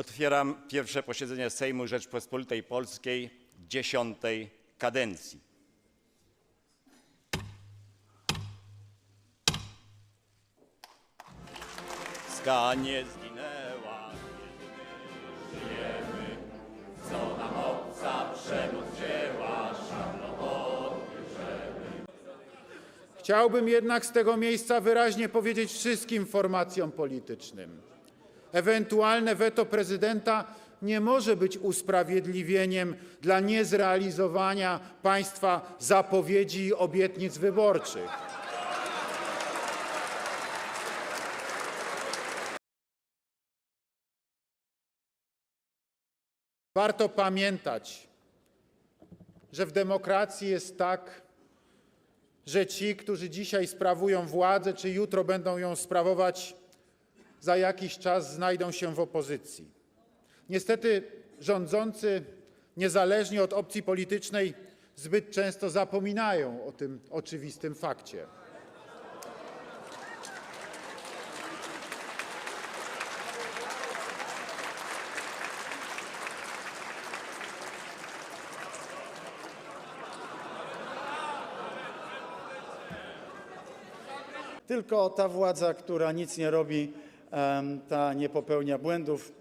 Otwieram pierwsze posiedzenie Sejmu Rzeczpospolitej Polskiej dziesiątej kadencji. Ska nie zginęła, żyjemy, co nam obca przemoc wzięła, Chciałbym jednak z tego miejsca wyraźnie powiedzieć wszystkim formacjom politycznym: ewentualne weto prezydenta nie może być usprawiedliwieniem dla niezrealizowania państwa zapowiedzi i obietnic wyborczych. Warto pamiętać, że w demokracji jest tak, że ci, którzy dzisiaj sprawują władzę, czy jutro będą ją sprawować, za jakiś czas znajdą się w opozycji. Niestety rządzący, niezależnie od opcji politycznej, zbyt często zapominają o tym oczywistym fakcie. Tylko ta władza, która nic nie robi, ta nie popełnia błędów.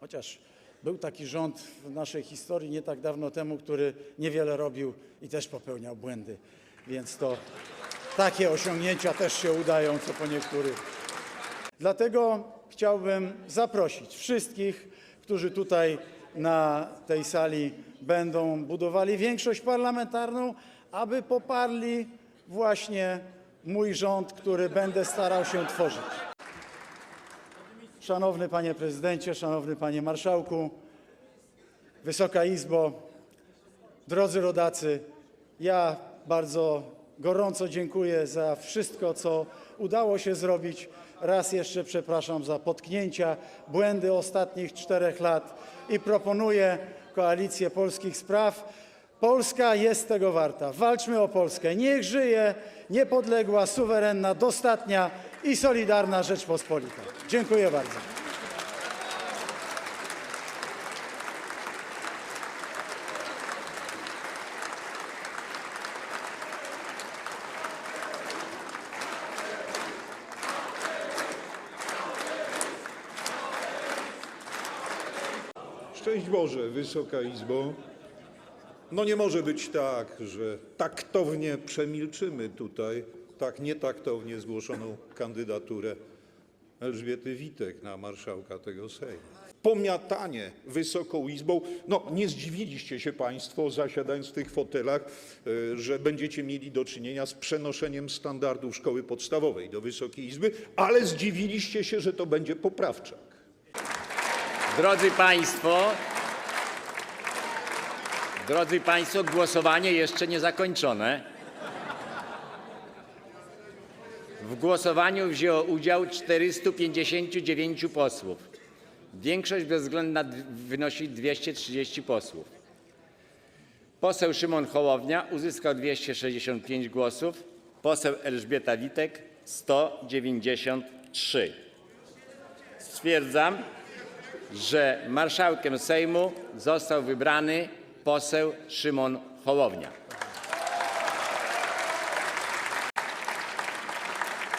Chociaż był taki rząd w naszej historii nie tak dawno temu, który niewiele robił i też popełniał błędy. Więc to takie osiągnięcia też się udają, co po niektórych. Dlatego chciałbym zaprosić wszystkich, którzy tutaj na tej sali będą budowali większość parlamentarną, aby poparli właśnie mój rząd, który będę starał się tworzyć. Szanowny Panie Prezydencie, Szanowny Panie Marszałku, Wysoka Izbo, drodzy rodacy, ja bardzo gorąco dziękuję za wszystko, co udało się zrobić. Raz jeszcze przepraszam za potknięcia, błędy ostatnich czterech lat i proponuję Koalicję Polskich Spraw. Polska jest tego warta. Walczmy o Polskę. Niech żyje niepodległa, suwerenna, dostatnia i solidarna Rzeczpospolita. Dziękuję bardzo. Szczęść Boże, Wysoka Izbo. No nie może być tak, że taktownie przemilczymy tutaj tak nietaktownie zgłoszoną kandydaturę Elżbiety Witek na marszałka tego Sejmu. Pomiatanie Wysoką Izbą, no nie zdziwiliście się Państwo zasiadając w tych fotelach, e, że będziecie mieli do czynienia z przenoszeniem standardów szkoły podstawowej do Wysokiej Izby, ale zdziwiliście się, że to będzie poprawczak. Drodzy Państwo, drodzy Państwo, głosowanie jeszcze nie zakończone. W głosowaniu wzięło udział 459 posłów. Większość bezwzględna wynosi 230 posłów. Poseł Szymon Hołownia uzyskał 265 głosów, poseł Elżbieta Witek 193. Stwierdzam, że marszałkiem Sejmu został wybrany poseł Szymon Hołownia.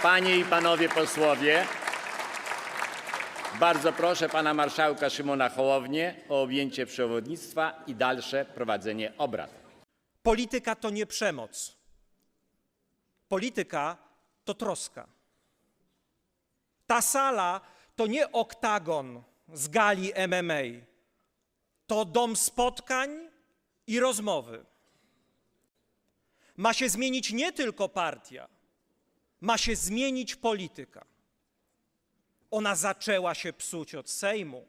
Panie i panowie posłowie, bardzo proszę pana marszałka Szymona Hołownię o objęcie przewodnictwa i dalsze prowadzenie obrad. Polityka to nie przemoc. Polityka to troska. Ta sala to nie oktagon z gali MMA. To dom spotkań i rozmowy. Ma się zmienić nie tylko partia, ma się zmienić polityka. Ona zaczęła się psuć od Sejmu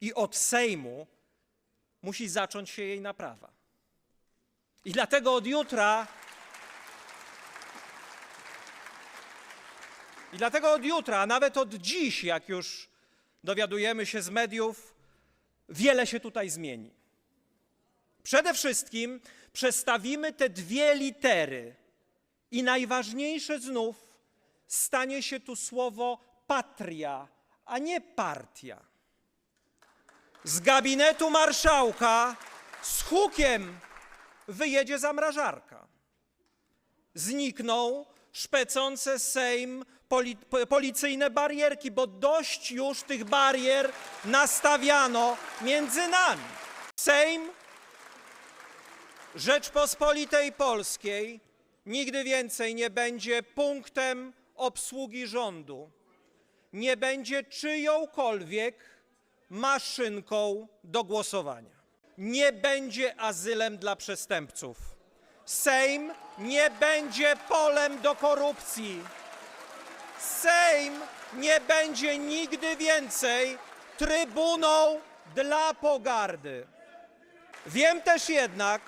i od Sejmu musi zacząć się jej naprawa. I dlatego od jutra. I dlatego od jutra, a nawet od dziś, jak już dowiadujemy się z mediów, wiele się tutaj zmieni. Przede wszystkim przestawimy te dwie litery i najważniejsze znów stanie się tu słowo patria, a nie partia. z gabinetu marszałka z hukiem wyjedzie zamrażarka. Znikną szpecące Sejm poli, po- policyjne barierki, bo dość już tych barier nastawiano między nami. Sejm Rzeczpospolitej Polskiej nigdy więcej nie będzie punktem obsługi rządu, nie będzie czyjąkolwiek maszynką do głosowania, nie będzie azylem dla przestępców. Sejm nie będzie polem do korupcji. Sejm nie będzie nigdy więcej trybuną dla pogardy. Wiem też jednak,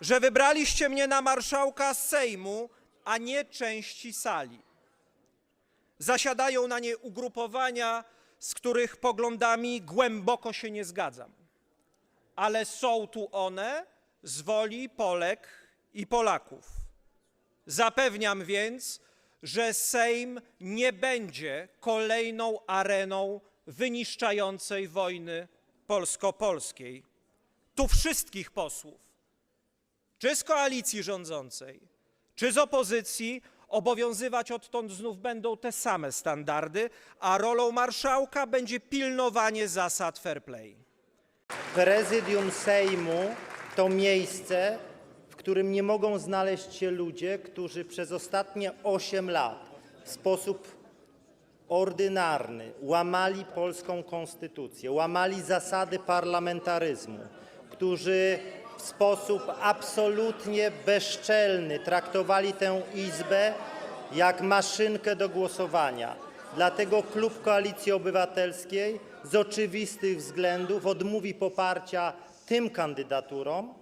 że wybraliście mnie na marszałka Sejmu, a nie części sali. Zasiadają na niej ugrupowania, z których poglądami głęboko się nie zgadzam. Ale są tu one z woli Polek i Polaków. Zapewniam więc, że Sejm nie będzie kolejną areną wyniszczającej wojny polsko-polskiej. Tu wszystkich posłów, czy z koalicji rządzącej, czy z opozycji, obowiązywać odtąd znów będą te same standardy, a rolą marszałka będzie pilnowanie zasad fair play. Prezydium Sejmu to miejsce, w którym nie mogą znaleźć się ludzie, którzy przez ostatnie 8 lat w sposób ordynarny łamali polską konstytucję, łamali zasady parlamentaryzmu, którzy w sposób absolutnie bezczelny traktowali tę Izbę jak maszynkę do głosowania. Dlatego klub Koalicji Obywatelskiej z oczywistych względów odmówi poparcia tym kandydaturom,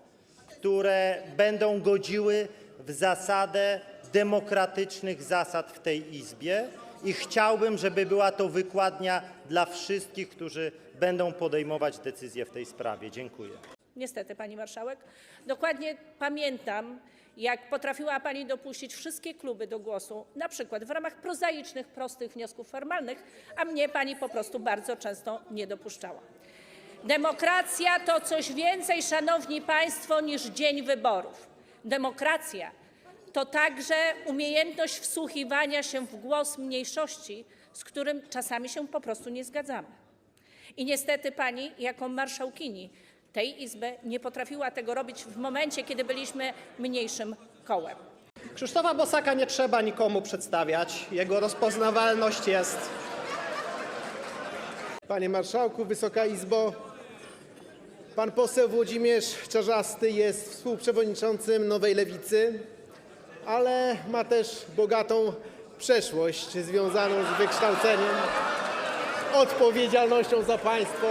które będą godziły w zasadę demokratycznych zasad w tej Izbie i chciałbym, żeby była to wykładnia dla wszystkich, którzy będą podejmować decyzje w tej sprawie. Dziękuję. Niestety, pani marszałek. Dokładnie pamiętam, jak potrafiła pani dopuścić wszystkie kluby do głosu, przykład w ramach prozaicznych, prostych wniosków formalnych, a mnie pani po prostu bardzo często nie dopuszczała. Demokracja to coś więcej, szanowni państwo, niż dzień wyborów. Demokracja to także umiejętność wsłuchiwania się w głos mniejszości, z którym czasami się po prostu nie zgadzamy. I niestety pani, jako marszałkini tej Izby, nie potrafiła tego robić w momencie, kiedy byliśmy mniejszym kołem. Krzysztofa Bosaka nie trzeba nikomu przedstawiać. Jego rozpoznawalność jest. Panie Marszałku, Wysoka Izbo, pan poseł Włodzimierz Czarzasty jest współprzewodniczącym Nowej Lewicy, ale ma też bogatą przeszłość związaną z wykształceniem, odpowiedzialnością za państwo,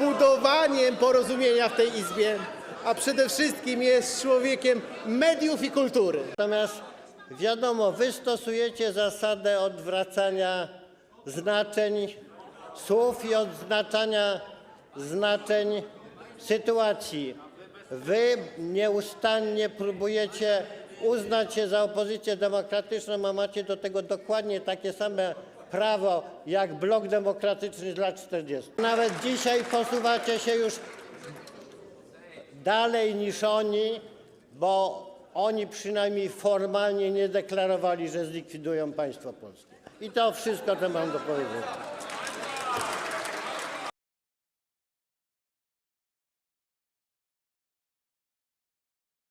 budowaniem porozumienia w tej Izbie, a przede wszystkim jest człowiekiem mediów i kultury. Natomiast wiadomo, wy stosujecie zasadę odwracania znaczeń słów i odznaczania znaczeń sytuacji. Wy nieustannie próbujecie uznać się za opozycję demokratyczną, a macie do tego dokładnie takie same prawo jak blok demokratyczny z lat 40. Nawet dzisiaj posuwacie się już dalej niż oni, bo oni przynajmniej formalnie nie deklarowali, że zlikwidują państwo polskie. I to wszystko, co mam do powiedzenia.